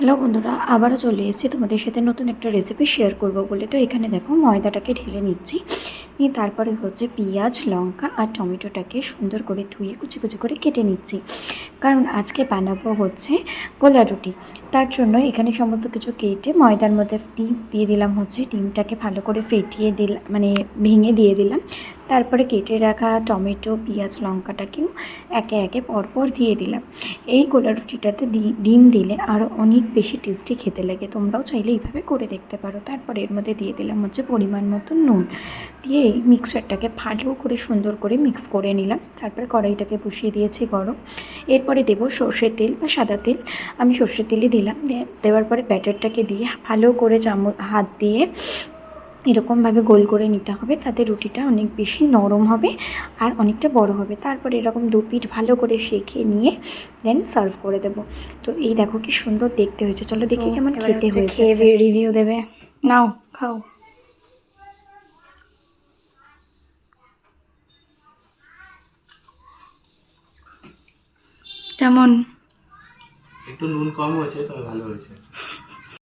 Hello বন্ধুরা, আবারও চলে এসেছি তোমাদের সাথে নতুন একটা রেসিপি শেয়ার করব বলে। তো এখানে দেখো ময়দাটাকে ঢেলে নিচ্ছি। নিয়ে তারপরে হচ্ছে পেঁয়াজ, লঙ্কা আর টমেটোটাকে সুন্দর করে ধুয়ে কুচি কুচি করে কেটে নিচ্ছি। কারণ আজকে বানাবো হচ্ছে গোলা রুটি। তার জন্য এখানে সমস্ত কিছু কেটে ময়দার মধ্যে ডিম দিয়ে দিলাম হচ্ছে, ডিমটাকে ভালো করে ফেটিয়ে দিলাম মানে ভেঙে দিয়ে দিলাম। তারপরে কেটে রাখা টমেটো, পেঁয়াজ, লঙ্কাটাকেও একে একে পরপর দিয়ে দিলাম। এই গোলা রুটিটাতে ডিম দিলে আরও অনেক বেশি টেস্টি খেতে লাগে। তোমরাও চাইলে এইভাবে করে দেখতে পারো। তারপরে এর মধ্যে দিয়ে দিলাম হচ্ছে পরিমাণ মতো নুন। দিয়ে এই মিক্সারটাকে ভালো করে সুন্দর করে মিক্স করে নিলাম। তারপরে কড়াইটাকে বসিয়ে দিয়েছি গরম। এরপরে দেবো সর্ষের তেল বা সাদা তেল। আমি সর্ষের তেলই দিলাম। দেওয়ার পরে ব্যাটারটাকে দিয়ে ভালো করে চামচ, হাত দিয়ে এরকমভাবে গোল করে নিতে হবে তাতে রুটিটা অনেক বেশি নরম হবে আর অনেকটা বড় হবে। তারপর এরকম দু পিঠ ভালো করে সেঁকে নিয়ে দেন সার্ভ করে দেবো। তো এই দেখো কি সুন্দর দেখতে হয়েছে। চলো দেখি কেমন খেতে হয়েছে। রিভিউ দেবে। নাও খাও। কেমন? একটু নুন কম হয়েছে তবে ভালো হয়েছে।